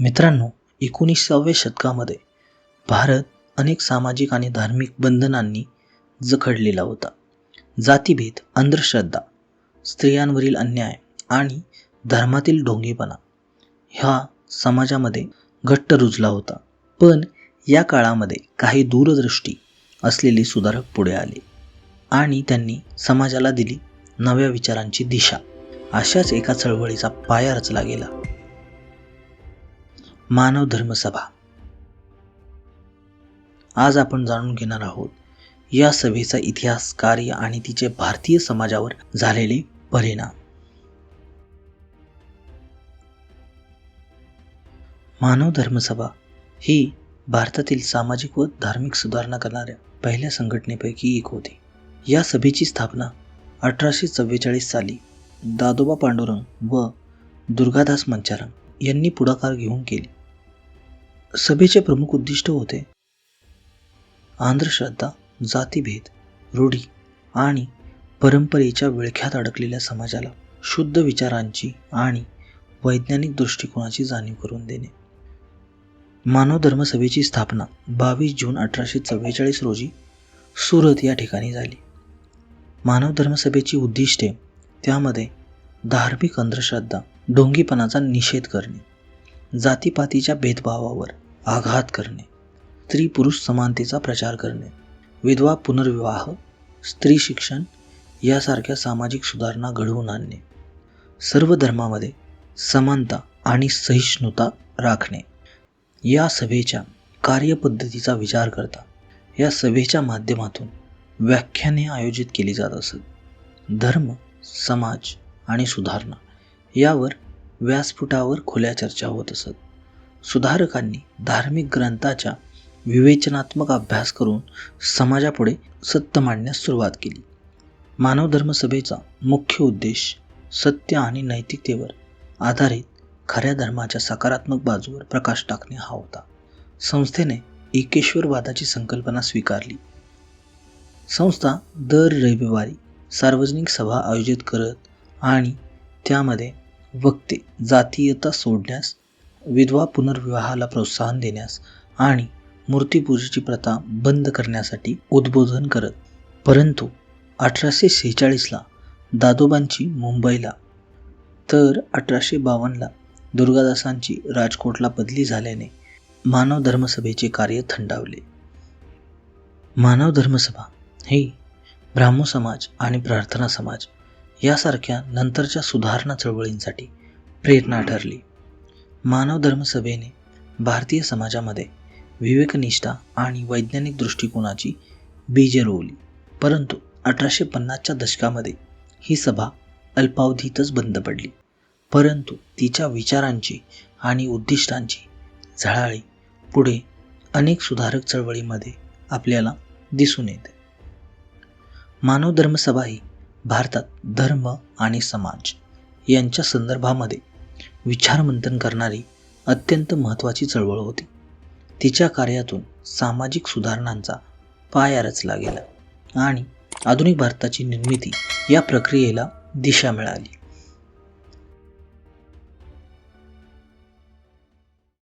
मित्रांनो एकोणीसाव्या शतकामध्ये भारत अनेक सामाजिक आणि धार्मिक बंधनांनी जखडलेला होता. जातीभेद अंधश्रद्धा स्त्रियांवरील अन्याय आणि धर्मातील ढोंगेपणा ह्या समाजामध्ये घट्ट रुजला होता. पण या काळामध्ये काही दूरदृष्टी असलेले सुधारक पुढे आले आणि त्यांनी समाजाला दिली नव्या विचारांची दिशा. अशाच एका चळवळीचा पाया रचला गेला. मानव धर्मसभा आज आपण जाणून घेणार आहोत या सभेचा इतिहास कार्य आणि तिचे भारतीय समाजावर झालेले परिणाम. मानव धर्मसभा ही भारतातील सामाजिक व धार्मिक सुधारणा करणाऱ्या पहिल्या संघटनेपैकी एक होती. या सभेची स्थापना अठराशे चव्वेचाळीस साली दादोबा पांडुरंग व दुर्गादास मंचारंग यांनी पुढाकार घेऊन केली. सभेचे प्रमुख उद्दिष्ट होते. अंधश्रद्धा जातीभेद रूढी आणि परंपरेच्या विळख्यात अडकलेल्या समाजाला शुद्ध विचारांची आणि वैज्ञानिक दृष्टिकोनाची जाणीव करून देणे. मानव धर्मसभेची स्थापना बावीस जून अठराशे चव्वेचाळीस रोजी सुरत या ठिकाणी झाली. मानव धर्मसभेची उद्दिष्टे त्यामध्ये धार्मिक अंधश्रद्धा ढोंगीपणाचा निषेध करणे जातीपातीच्या भेदभावावर आघात करणे स्त्री पुरुष समानतेचा प्रचार करणे विधवा पुनर्विवाह स्त्री शिक्षण यासारख्या सामाजिक सुधारणा घडवून आणणे सर्व धर्मामध्ये समानता आणि सहिष्णुता राखणे. या सभेच्या कार्यपद्धतीचा विचार करता या सभेच्या माध्यमातून व्याख्याने आयोजित केली जात असत. धर्म समाज आणि सुधारणा यावर व्यासपीठावर खुल्या चर्चा होत असत. सुधारकांनी धार्मिक ग्रंथाच्या विवेचनात्मक अभ्यास करून समाजापुढे सत्य मांडण्यास सुरुवात केली. मानव धर्म सभेचा मुख्य उद्देश सत्य आणि नैतिकतेवर आधारित खऱ्या धर्माच्या सकारात्मक बाजूवर प्रकाश टाकणे हा होता. संस्थेने एकेश्वरवादाची संकल्पना स्वीकारली. संस्था दर रविवारी सार्वजनिक सभा आयोजित करत आणि त्यामध्ये वक्ते जातीयता सोडण्यास विधवा पुनर्विवाहाला प्रोत्साहन देण्यास आणि मूर्तीपूजेची प्रथा बंद करण्यासाठी उद्बोधन करत परंतु अठराशे सेहेचाळीसला दादोबांची मुंबईला तर अठराशे बावन्नला दुर्गादासांची राजकोटला बदली झाल्याने मानव धर्मसभेचे कार्य थंडावले. मानव धर्मसभा ही ब्राह्मो समाज आणि प्रार्थना समाज यासारख्या नंतरच्या सुधारणा चळवळींसाठी प्रेरणा ठरली. मानव धर्मसभेने भारतीय समाजामध्ये विवेकनिष्ठा आणि वैज्ञानिक दृष्टिकोनाची बीजे रोवली. परंतु अठराशे पन्नासच्या दशकामध्ये ही सभा अल्पावधीतच बंद पडली. परंतु तिच्या विचारांची आणि उद्दिष्टांची झळाळी पुढे अनेक सुधारक चळवळीमध्ये आपल्याला दिसून येते. मानव धर्मसभा ही भारतात धर्म आणि समाज यांच्या संदर्भामध्ये विचारमंथन करणारी अत्यंत महत्त्वाची चळवळ होती. तिच्या कार्यातून सामाजिक सुधारणांचा पाया रचला गेला आणि आधुनिक भारताची निर्मिती या प्रक्रियेला दिशा मिळाली.